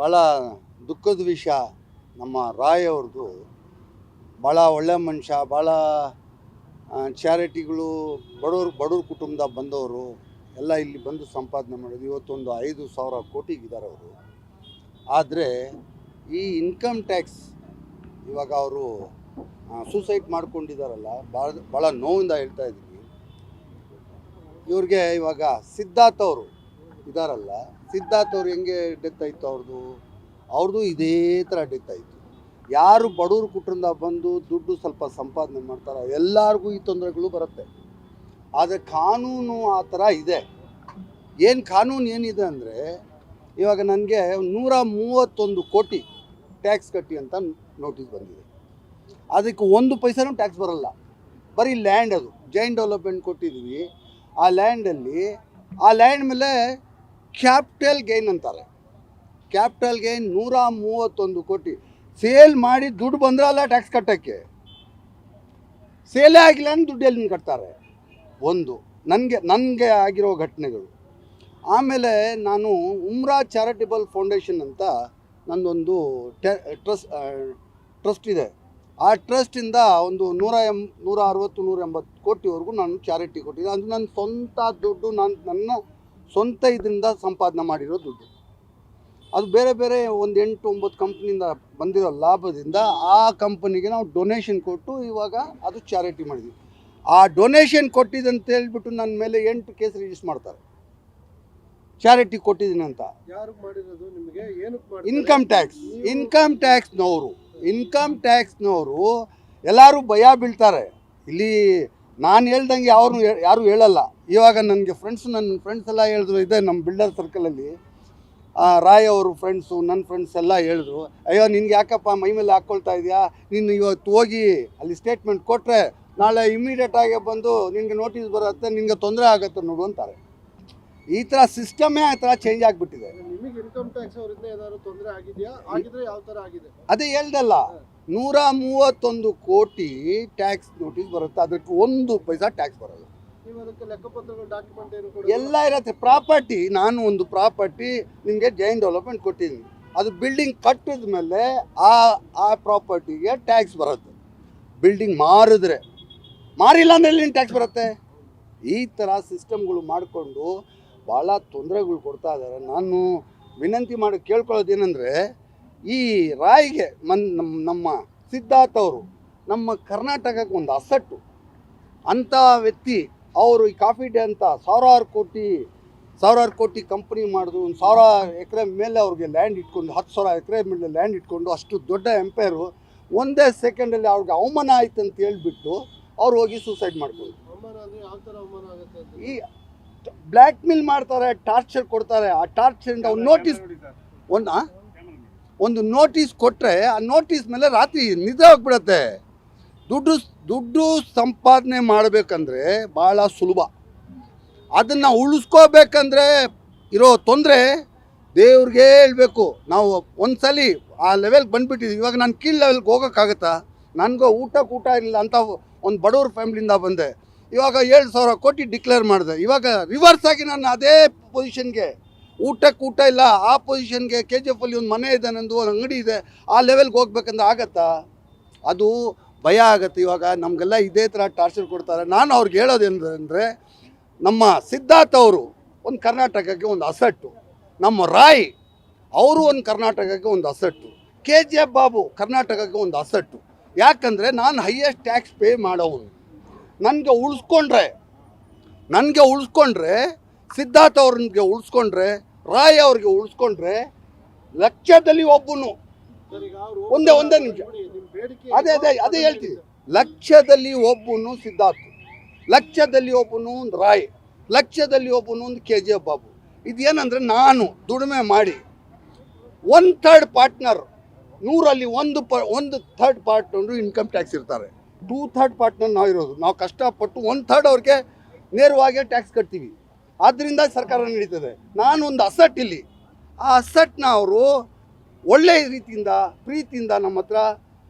ಭಾಳ ದುಃಖದ ವಿಷಯ. ನಮ್ಮ ರಾಯ್ ಅವ್ರದ್ದು ಭಾಳ ಒಳ್ಳೆ ಮನುಷ್ಯ ಭಾಳ ಚಾರಿಟಿಗಳು, ಬಡವ್ರು, ಬಡವ್ರ ಕುಟುಂಬದ ಬಂದವರು, ಎಲ್ಲ ಇಲ್ಲಿ ಬಂದು ಸಂಪಾದನೆ ಮಾಡೋದು. ಇವತ್ತೊಂದು ಐದು ಸಾವಿರ ಕೋಟಿಗಿದ್ದಾರೆ ಅವರು. ಆದರೆ ಈ ಇನ್ಕಮ್ ಟ್ಯಾಕ್ಸ್ ಇವಾಗ ಅವರು ಸೂಸೈಡ್ ಮಾಡ್ಕೊಂಡಿದ್ದಾರಲ್ಲ ಭಾಳ ಭಾಳ ನೋವಿಂದ ಹೇಳ್ತಾ ಇದ್ದೀನಿ. ಇವ್ರಿಗೆ ಇವಾಗ ಸಿದ್ಧಾರ್ಥ ಅವರು ಇದಾರಲ್ಲ ಸಿದ್ಧಾರ್ಥ್ ಅವ್ರು ಹೆಂಗೆ ಡೆತ್ ಆಯಿತು ಅವ್ರದ್ದು ಅವ್ರದ್ದು ಇದೇ ಥರ ಡೆತ್ ಆಯಿತು. ಯಾರು ಬಡವ್ರ ಕುಟುಂಬ ಬಂದು ದುಡ್ಡು ಸ್ವಲ್ಪ ಸಂಪಾದನೆ ಮಾಡ್ತಾರೆ ಎಲ್ಲರಿಗೂ ಈ ತೊಂದರೆಗಳು ಬರುತ್ತೆ. ಆದರೆ ಕಾನೂನು ಆ ಥರ ಇದೆ. ಏನು ಕಾನೂನು ಏನಿದೆ ಅಂದರೆ, ಇವಾಗ ನನಗೆ ನೂರ ಮೂವತ್ತೊಂದು ಕೋಟಿ ಟ್ಯಾಕ್ಸ್ ಕಟ್ಟಿ ಅಂತ ನೋಟಿಸ್ ಬಂದಿದೆ. ಅದಕ್ಕೆ ಒಂದು ಪೈಸನೂ ಟ್ಯಾಕ್ಸ್ ಬರಲ್ಲ. ಬರೀ ಲ್ಯಾಂಡ್ ಅದು. ಜೈನ್ ಡೆವಲಪ್ಮೆಂಟ್ ಕೊಟ್ಟಿದ್ದೀವಿ ಆ ಲ್ಯಾಂಡಲ್ಲಿ ಆ ಲ್ಯಾಂಡ್ ಮೇಲೆ ಕ್ಯಾಪಿಟಲ್ ಗೈನ್ ಅಂತಾರೆ. ಕ್ಯಾಪಿಟಲ್ ಗೈನ್ ನೂರ ಮೂವತ್ತೊಂದು ಕೋಟಿ. ಸೇಲ್ ಮಾಡಿ ದುಡ್ಡು ಬಂದ್ರಲ್ಲ ಟ್ಯಾಕ್ಸ್ ಕಟ್ಟೋಕ್ಕೆ. ಸೇಲೇ ಆಗಿಲ್ಲ ಅಂದ್ರೆ ದುಡ್ಡು ಎಲ್ಲಿ ಕಟ್ತಾರೆ? ಒಂದು, ನನಗೆ ನನಗೆ ಆಗಿರೋ ಘಟನೆಗಳು. ಆಮೇಲೆ ನಾನು ಉಮ್ರಾ ಚಾರಿಟಬಲ್ ಫೌಂಡೇಶನ್ ಅಂತ ನಂದೊಂದು ಟ್ರಸ್ಟ್ ಟ್ರಸ್ಟ್ ಇದೆ. ಆ ಟ್ರಸ್ಟಿಂದ ಒಂದು ನೂರ ಎಂ, ನೂರ ಅರವತ್ತು, ನೂರ ಎಂಬತ್ತು ಕೋಟಿವರೆಗೂ ನಾನು ಚಾರಿಟಿ ಕೊಟ್ಟಿದ್ದೆ. ಅಂದರೆ ನನ್ನ ಸ್ವಂತ ದುಡ್ಡು, ನಾನು, ನನ್ನ ಸ್ವಂತ ಇದರಿಂದ ಸಂಪಾದನೆ ಮಾಡಿರೋ ದುಡ್ಡು. ಅದು ಬೇರೆ ಬೇರೆ ಒಂದು ಎಂಟು ಒಂಬತ್ತು ಕಂಪ್ನಿಯಿಂದ ಬಂದಿರೋ ಲಾಭದಿಂದ ಆ ಕಂಪನಿಗೆ ನಾವು ಡೊನೇಷನ್ ಕೊಟ್ಟು ಇವಾಗ ಅದು ಚಾರಿಟಿ ಮಾಡಿದ್ವಿ. ಆ ಡೊನೇಷನ್ ಕೊಟ್ಟಿದ್ದಂತ ಹೇಳ್ಬಿಟ್ಟು ನನ್ನ ಮೇಲೆ ಎಂಟು ಕೇಸ್ ರಿಜಿಸ್ಟರ್ ಮಾಡ್ತಾರೆ. ಚಾರಿಟಿ ಕೊಟ್ಟಿದ್ದೀನಿ ಅಂತ. ಯಾರು ಮಾಡಿರೋದು ನಿಮಗೆ? ಏನಕ್ಕೆ ಇನ್ಕಮ್ ಟ್ಯಾಕ್ಸ್ ಇನ್ಕಮ್ ಟ್ಯಾಕ್ಸ್ನವರು ಇನ್ಕಮ್ ಟ್ಯಾಕ್ಸ್ನವರು ಎಲ್ಲರೂ ಭಯ ಬೀಳ್ತಾರೆ. ಇಲ್ಲಿ ನಾನು ಹೇಳ್ದಂಗೆ ಯಾರು ಯಾರೂ ಹೇಳಲ್ಲ. ಇವಾಗ ನನಗೆ ಫ್ರೆಂಡ್ಸ್ ನನ್ನ ಫ್ರೆಂಡ್ಸ್ ಎಲ್ಲ ಹೇಳಿದ್ರು ಇದೆ ನಮ್ಮ ಬಿಲ್ಡರ್ ಸರ್ಕಲಲ್ಲಿ ರಾಯ್ ಅವರು ಫ್ರೆಂಡ್ಸು ನನ್ನ ಫ್ರೆಂಡ್ಸ್ ಎಲ್ಲ ಹೇಳಿದ್ರು ಅಯ್ಯೋ ನಿನ್ಗೆ ಯಾಕಪ್ಪ ಮೈ ಮೇಲೆ ಹಾಕ್ಕೊಳ್ತಾ ಇದೆಯಾ? ನೀನು ಇವತ್ತು ಹೋಗಿ ಅಲ್ಲಿ ಸ್ಟೇಟ್ಮೆಂಟ್ ಕೊಟ್ಟರೆ ನಾಳೆ ಇಮ್ಮಿಡಿಯೇಟಾಗಿ ಆಗಿ ಬಂದು ನಿನಗೆ ನೋಟಿಸ್ ಬರುತ್ತೆ ನಿನಗೆ ತೊಂದರೆ ಆಗುತ್ತೆ ನೋಡು ಅಂತಾರೆ. ಈ ಥರ ಸಿಸ್ಟಮೇ ಆ ಥರ ಚೇಂಜ್ ಆಗಿಬಿಟ್ಟಿದೆ. ನಿಮಗೆ ಇನ್ಕಮ್ ಟ್ಯಾಕ್ಸ್ ಅವರಿಂದ ಏನಾದ್ರು ತೊಂದರೆ ಆಗಿದೆಯಾ? ಆಗಿದ್ರೆ ಯಾವ ತರ ಆಗಿದೆ? ಅದೇ ಹೇಳ್ದಲ್ಲ. ನೂರ ಮೂವತ್ತೊಂದು ಕೋಟಿ ಟ್ಯಾಕ್ಸ್ ನೋಟಿಸ್ ಬರುತ್ತೆ. ಅದಕ್ಕೆ ಒಂದು ಪೈಸಾ ಟ್ಯಾಕ್ಸ್ ಬರೋದು ನೀವು ಅದಕ್ಕೆ ಲೆಕ್ಕಪತ್ರಗಳು ಡಾಕ್ಯುಮೆಂಟ್ ಏನು ಕೂಡ ಎಲ್ಲ ಇರತ್ತೆ. ಪ್ರಾಪರ್ಟಿ ನಾನು ಒಂದು ಪ್ರಾಪರ್ಟಿ ನಿಮಗೆ ಜೈನ್ ಡೆವಲಪ್ಮೆಂಟ್ ಕೊಟ್ಟಿದ್ದೀನಿ. ಅದು ಬಿಲ್ಡಿಂಗ್ ಕಟ್ಟಿದ ಮೇಲೆ ಆ ಆ ಪ್ರಾಪರ್ಟಿಗೆ ಟ್ಯಾಕ್ಸ್ ಬರುತ್ತೆ. ಬಿಲ್ಡಿಂಗ್ ಮಾರಿದ್ರೆ. ಮಾರಿಲ್ಲ ಅಂದ್ರೆ ಏನು ಟ್ಯಾಕ್ಸ್ ಬರುತ್ತೆ? ಈ ಥರ ಸಿಸ್ಟಮ್ಗಳು ಮಾಡಿಕೊಂಡು ಭಾಳ ತೊಂದರೆಗಳು ಕೊಡ್ತಾ ಇದ್ದಾರೆ. ನಾನು ವಿನಂತಿ ಮಾಡಿ ಕೇಳ್ಕೊಳ್ಳೋದೇನೆಂದರೆ ಈ ರಾಯಿಗೆ ಮನ್ ನಮ್ಮ ನಮ್ಮ ಸಿದ್ಧಾರ್ಥ ಅವರು ನಮ್ಮ ಕರ್ನಾಟಕಕ್ಕೆ ಒಂದು ಅಸಟ್ಟು. ಅಂಥ ವ್ಯಕ್ತಿ ಅವರು ಈ ಕಾಫಿ ಡೇ ಅಂತ ಸಾವಿರಾರು ಕೋಟಿ ಸಾವಿರಾರು ಕೋಟಿ ಕಂಪ್ನಿ ಮಾಡಿದ್ರು ಒಂದು ಸಾವಿರ ಎಕರೆ ಮೇಲೆ ಅವ್ರಿಗೆ ಲ್ಯಾಂಡ್ ಇಟ್ಕೊಂಡು ಹತ್ತು ಸಾವಿರ ಎಕರೆ ಮೇಲೆ ಲ್ಯಾಂಡ್ ಇಟ್ಕೊಂಡು ಅಷ್ಟು ದೊಡ್ಡ ಎಂಪೈರು ಒಂದೇ ಸೆಕೆಂಡಲ್ಲಿ ಅವ್ರಿಗೆ ಅವಮಾನ ಆಯ್ತು ಅಂತ ಹೇಳ್ಬಿಟ್ಟು ಅವ್ರು ಹೋಗಿ ಸೂಸೈಡ್ ಮಾಡ್ಬೋದು ಈ ಬ್ಲ್ಯಾಕ್ ಮೇಲ್ ಮಾಡ್ತಾರೆ ಟಾರ್ಚರ್ ಕೊಡ್ತಾರೆ ಆ ಟಾರ್ಚರಿಂದ ಒಂದು ನೋಟಿಸ್ ಒಂದು? ಒಂದು ನೋಟಿಸ್ ಕೊಟ್ಟರೆ ಆ ನೋಟಿಸ್ ಮೇಲೆ ರಾತ್ರಿ ನಿದ್ರೆ ಹೋಗ್ಬಿಡತ್ತೆ ದುಡ್ಡು ದುಡ್ಡು ಸಂಪಾದನೆ ಮಾಡಬೇಕಂದ್ರೆ ಭಾಳ ಸುಲಭ. ಅದನ್ನು ಉಳಿಸ್ಕೋಬೇಕಂದ್ರೆ ಇರೋ ತೊಂದರೆ ದೇವ್ರಿಗೆ ಹೇಳಬೇಕು. ನಾವು ಒಂದ್ಸಲಿ ಆ ಲೆವೆಲ್ಗೆ ಬಂದುಬಿಟ್ಟಿದ್ವಿ. ಇವಾಗ ನಾನು ಕೀಳ್ ಲೆವೆಲ್ಗೆ ಹೋಗೋಕ್ಕಾಗತ್ತಾ? ನನಗೂ ಊಟ ಇಲ್ಲ ಅಂತ ಒಂದು ಬಡವ್ರ ಫ್ಯಾಮ್ಲಿಯಿಂದ ಬಂದೆ. ಇವಾಗ ಏಳು ಸಾವಿರ ಕೋಟಿ ಡಿಕ್ಲೇರ್ ಮಾಡಿದೆ. ಇವಾಗ ರಿವರ್ಸ್ ಆಗಿ ನಾನು ಅದೇ ಪೊಸಿಷನ್ಗೆ ಊಟಕ್ಕೆ ಊಟ ಇಲ್ಲ, ಆ ಪೊಸಿಷನ್ಗೆ ಕೆ ಜಿ ಎಫ್ ಅಲ್ಲಿ ಒಂದು ಮನೆ ಇದೆ ನಂದು, ಒಂದು ಅಂಗಡಿ ಇದೆ, ಆ ಲೆವೆಲ್ಗೆ ಹೋಗ್ಬೇಕಂದ್ರೆ ಆಗತ್ತಾ? ಅದು ಭಯ ಆಗುತ್ತೆ ಇವಾಗ. ನಮಗೆಲ್ಲ ಇದೇ ಥರ ಟಾರ್ಚರ್ ಕೊಡ್ತಾರೆ. ನಾನು ಅವ್ರಿಗೆ ಹೇಳೋದೇನಂದರೆ ನಮ್ಮ ಸಿದ್ಧಾರ್ಥ ಅವರು ಒಂದು ಕರ್ನಾಟಕಕ್ಕೆ ಒಂದು ಅಸಟ್ಟು. ನಮ್ಮ ರಾಯ್ ಅವರು ಒಂದು ಕರ್ನಾಟಕಕ್ಕೆ ಒಂದು ಅಸಟ್ಟು. ಕೆ ಜಿ ಎಫ್ ಬಾಬು ಕರ್ನಾಟಕಕ್ಕೆ ಒಂದು ಅಸಟ್ಟು. ಯಾಕಂದರೆ ನಾನು ಹೈಯೆಸ್ಟ್ ಟ್ಯಾಕ್ಸ್ ಪೇ ಮಾಡೋವನು. ನನಗೆ ಉಳಿಸ್ಕೊಂಡ್ರೆ ನನಗೆ ಉಳಿಸ್ಕೊಂಡ್ರೆ, ಸಿದ್ಧಾರ್ಥ ಅವ್ರಿಗೆ ಉಳಿಸ್ಕೊಂಡ್ರೆ ರಾಯ್ ಅವ್ರಿಗೆ ಉಳಿಸ್ಕೊಂಡ್ರೆ ಲಕ್ಷದಲ್ಲಿ ಒಬ್ಬನು. ಒಂದೇ- ಒಂದೇ ನಿಮಿಷ. ಅದೇ ಅದೇ ಅದೇ ಹೇಳ್ತೀವಿ ಲಕ್ಷದಲ್ಲಿ ಒಬ್ಬನು ಸಿದ್ಧಾರ್ಥ. ಲಕ್ಷದಲ್ಲಿ ಒಬ್ಬನು ಒಂದು ರಾಯ್. ಲಕ್ಷದಲ್ಲಿ ಒಬ್ಬನು ಒಂದು ಕೆ ಜಿ ಎಫ್ ಬಾಬು. ಇದೇನಂದ್ರೆ ನಾನು ದುಡಿಮೆ ಮಾಡಿ ಒನ್ ಥರ್ಡ್ ಪಾರ್ಟ್ನರ್ ನೂರಲ್ಲಿ ಒಂದು ಪ, ಒಂದು ಥರ್ಡ್ ಪಾರ್ಟ್ನರು ಇನ್ಕಮ್ ಟ್ಯಾಕ್ಸ್ ಇರ್ತಾರೆ. ಟೂ ಥರ್ಡ್ ಪಾರ್ಟ್ನರ್ ನಾವು ಇರೋದು ನಾವು ಕಷ್ಟಪಟ್ಟು ಒನ್ ಥರ್ಡ್ ಅವ್ರಿಗೆ ನೇರವಾಗಿ ಟ್ಯಾಕ್ಸ್ ಕಟ್ತೀವಿ. ಆದ್ದರಿಂದ ಸರ್ಕಾರ ನಡೀತದೆ. ನಾನು ಒಂದು ಅಸಟ್ ಇಲ್ಲಿ. ಆ ಅಸಟ್ನ ಅವರು ಒಳ್ಳೆಯ ರೀತಿಯಿಂದ ಪ್ರೀತಿಯಿಂದ ನಮ್ಮ ಹತ್ರ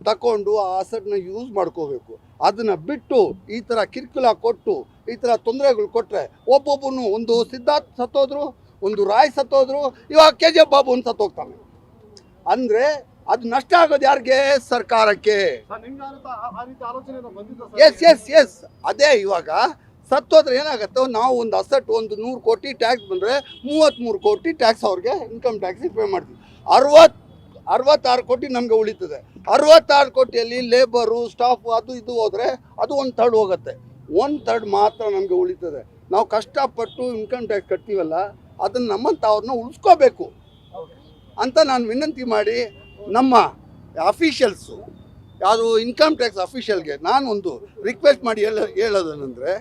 ತಗೊಂಡು ಆ ಅಸಟ್ನ ಯೂಸ್ ಮಾಡ್ಕೋಬೇಕು. ಅದನ್ನು ಬಿಟ್ಟು ಈ ಥರ ಕಿರ್ಕುಲ ಕೊಟ್ಟು ಈ ಥರ ತೊಂದರೆಗಳು ಕೊಟ್ಟರೆ ಒಬ್ಬೊಬ್ಬನು ಒಂದು ಸಿದ್ಧಾರ್ಥ ಸತ್ತೋದ್ರು ಒಂದು ರಾಯ್ ಸತ್ತೋದ್ರು ಇವಾಗ ಕೆ ಜಿ ಎಫ್ ಬಾಬು ಅಂತ ಸತ್ತೋಗ್ತಾನೆ. ಅಂದರೆ ಅದು ನಷ್ಟ ಆಗೋದು ಯಾರಿಗೆ? ಸರ್ಕಾರಕ್ಕೆ. ಎಸ್ ಎಸ್ ಎಸ್ ಅದೇ ಇವಾಗ ಸತ್ತೋದ್ರೆ ಏನಾಗುತ್ತೆ, ನಾವು ಒಂದು ಅಸಟ್, ಒಂದು ನೂರು ಕೋಟಿ ಟ್ಯಾಕ್ಸ್ ಬಂದರೆ ಮೂವತ್ತ್ಮೂರು ಕೋಟಿ ಟ್ಯಾಕ್ಸ್ ಅವ್ರಿಗೆ ಇನ್ಕಮ್ ಟ್ಯಾಕ್ಸಿಗೆ ಪೇ ಮಾಡ್ತೀವಿ. ಅರವತ್ತು ಅರವತ್ತಾರು ಕೋಟಿ ನಮಗೆ ಉಳಿತದೆ. ಅರವತ್ತಾರು ಕೋಟಿಯಲ್ಲಿ ಲೇಬರು ಸ್ಟಾಫು ಅದು ಇದು ಹೋದರೆ ಅದು ಒಂದು ಥರ್ಡ್ ಹೋಗುತ್ತೆ. ಒಂದು ಥರ್ಡ್ ಮಾತ್ರ ನಮಗೆ ಉಳಿತದೆ. ನಾವು ಕಷ್ಟಪಟ್ಟು ಇನ್ಕಮ್ ಟ್ಯಾಕ್ಸ್ ಕಟ್ತೀವಲ್ಲ, ಅದನ್ನು ನಮ್ಮಂತ ಅವ್ರನ್ನ ಉಳಿಸ್ಕೋಬೇಕು. ಅಂತ ನಾನು ವಿನಂತಿ ಮಾಡಿ ನಮ್ಮ ಅಫಿಷಿಯಲ್ಸು ಯಾವುದು ಇನ್ಕಮ್ ಟ್ಯಾಕ್ಸ್ ಅಫಿಷಿಯಲ್ಗೆ ನಾನು ಒಂದು ರಿಕ್ವೆಸ್ಟ್ ಮಾಡಿ ಹೇಳ, ಹೇಳೋದೇನೆಂದರೆ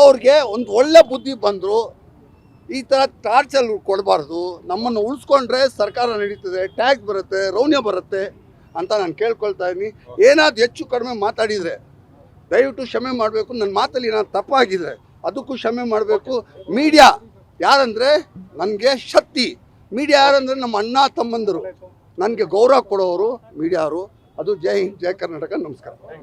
ಅವ್ರಿಗೆ ಒಂದು ಒಳ್ಳೆ ಬುದ್ಧಿ ಬಂದರು, ಈ ಥರ ಟಾರ್ಚರ್ ಕೊಡಬಾರ್ದು, ನಮ್ಮನ್ನು ಉಳಿಸ್ಕೊಂಡ್ರೆ ಸರ್ಕಾರ ನಡೀತದೆ ಟ್ಯಾಕ್ಸ್ ಬರುತ್ತೆ, ರೌನ್ಯ ಬರುತ್ತೆ ಅಂತ ನಾನು ಕೇಳ್ಕೊಳ್ತಾ ಇದ್ದೀನಿ. ಏನಾದ್ರು ಹೆಚ್ಚು ಕಡಿಮೆ ಮಾತಾಡಿದರೆ, ದಯವಿಟ್ಟು ಕ್ಷಮೆ ಮಾಡಬೇಕು. ನನ್ನ ಮಾತಲ್ಲಿ ಏನಾದ್ರು ತಪ್ಪಾಗಿದ್ರೆ, ಅದಕ್ಕೂ ಕ್ಷಮೆ ಮಾಡಬೇಕು. ಮೀಡಿಯಾ ಯಾರಂದರೆ ನನಗೆ ಶಕ್ತಿ. ಮೀಡಿಯಾ ಯಾರಂದರೆ ನಮ್ಮ ಅಣ್ಣ, ತಮ್ಮಂದರು. ನನಗೆ ಗೌರವ ಕೊಡೋರು ಮೀಡಿಯಾರು ಅದು ಜೈ ಹಿಂದ್, ಜೈ ಕರ್ನಾಟಕ, ನಮಸ್ಕಾರ.